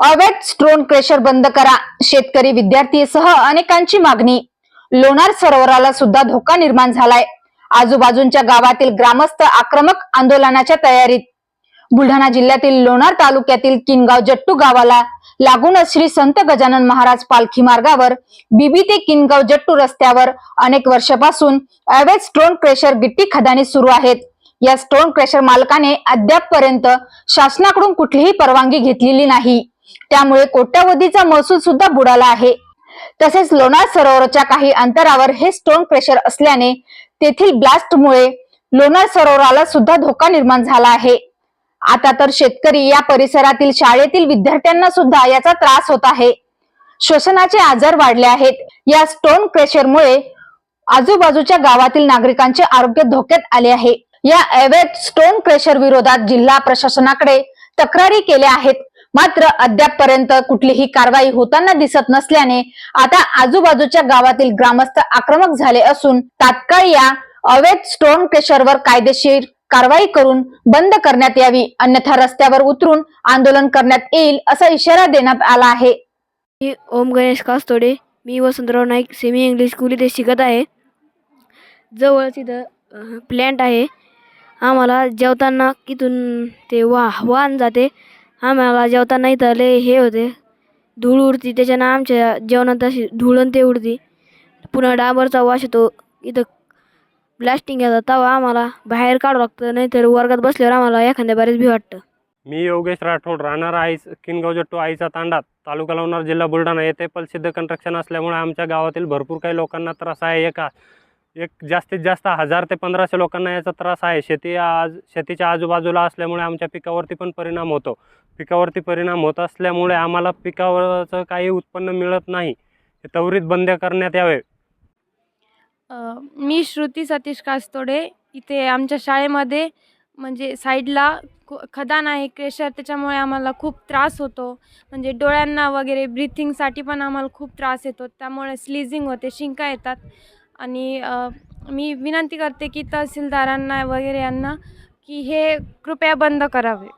अवैध stone crusher बंद करा. शेतकरी विद्यार्थीसह अनेकांची मागणी. लोणार सरोवराला सुद्धा धोका निर्माण झालाय. आजूबाजूच्या गावातील ग्रामस्थ आक्रमक आंदोलनाच्या तयारीत. बुलढाणा जिल्ह्यातील लोणार तालुक्यातील किनगाव जट्टू गावाला लागूनच श्री संत गजानन महाराज पालखी मार्गावर बीबी ते किनगाव जट्टू रस्त्यावर अनेक वर्षापासून अवैध स्टोन क्रेशर गिट्टी खदानी सुरू आहेत. या स्टोन क्रेशर मालकाने अद्यापपर्यंत शासनाकडून कुठलीही परवानगी घेतलेली नाही. त्यामुळे कोट्यावधीचा महसूल सुद्धा बुडाला आहे. तसेच लोणार सरोवराच्या काही अंतरावर हे स्टोन क्रेशर असल्याने तेथील ब्लास्टमुळे लोणार सरोवराला सुद्धा धोका निर्माण झाला आहे. आता तर शेतकरी या परिसरातील शाळेतील विद्यार्थ्यांना सुद्धा याचा त्रास होत आहे. श्वसनाचे आजार वाढले आहेत. या स्टोन क्रेशरमुळे आजूबाजूच्या गावातील नागरिकांचे आरोग्य धोक्यात आले आहे. या अवैध स्टोन क्रेशर विरोधात जिल्हा प्रशासनाकडे तक्रारी केल्या आहेत. मात्र अद्यापपर्यंत कुठलीही कारवाई होताना दिसत नसल्याने आता आजूबाजूच्या गावातील ग्रामस्थ आक्रमक झाले असून तात्काळ या अवैध स्टोन क्रेशरवर कायदेशीर कारवाई करून बंद करण्यात यावी अन्यथा रस्त्यावर उतरून आंदोलन करण्यात येईल असा इशारा देण्यात आला आहे. मी ओम गणेश कास्तोडे मी Vasantrao Naik semi English school इथे शिकत आहे. जवळ तिथं प्लॅन्ट आहे. आम्हाला जेवताना तिथून ते वा वाहन जाते. आम्हाला जेवताना इथं लय हे होते. धूळ उडती त्याच्यानं आमच्या जेवणात अशी धूळ ते उडती. पुन्हा डांबरचा वास येतो. इथं ब्लास्टिंग येतं तेव्हा आम्हाला बाहेर काढू लागतं नाहीतर वर्गात बसल्यावर आम्हाला एखाद्या बरेच भी वाटतं. मी योगेश राठोड राहणार आईस किनगाव जट्टू आईचा तांडात तालुका लोणार जिल्हा बुलढाणा येथे प्रसिद्ध कंट्रक्शन असल्यामुळे आमच्या गावातील भरपूर काही लोकांना त्रास आहे. एका एक जास्तीत जास्त हजार ते पंधराशे लोकांना याचा त्रास आहे. शेती आज शेतीच्या आजूबाजूला असल्यामुळे आमच्या पिकावरती पण परिणाम होतो. पिकावरती परिणाम होत असल्यामुळे आम्हाला पिकावरचं काही उत्पन्न मिळत नाही. हे त्वरित बंद करण्यात यावे. मी श्रुती सतीश कास्तोडे. इथे आमच्या शाळेमध्ये म्हणजे साईडला खदान आहे क्रेशर. त्याच्यामुळे आम्हाला खूप त्रास होतो. म्हणजे डोळ्यांना वगैरे ब्रिथिंगसाठी पण आम्हाला खूप त्रास येतो. त्यामुळे स्लीजिंग होते शिंका येतात. आणि मी विनंती करते की तहसीलदारांना वगैरे यांना की हे कृपया बंद करावे.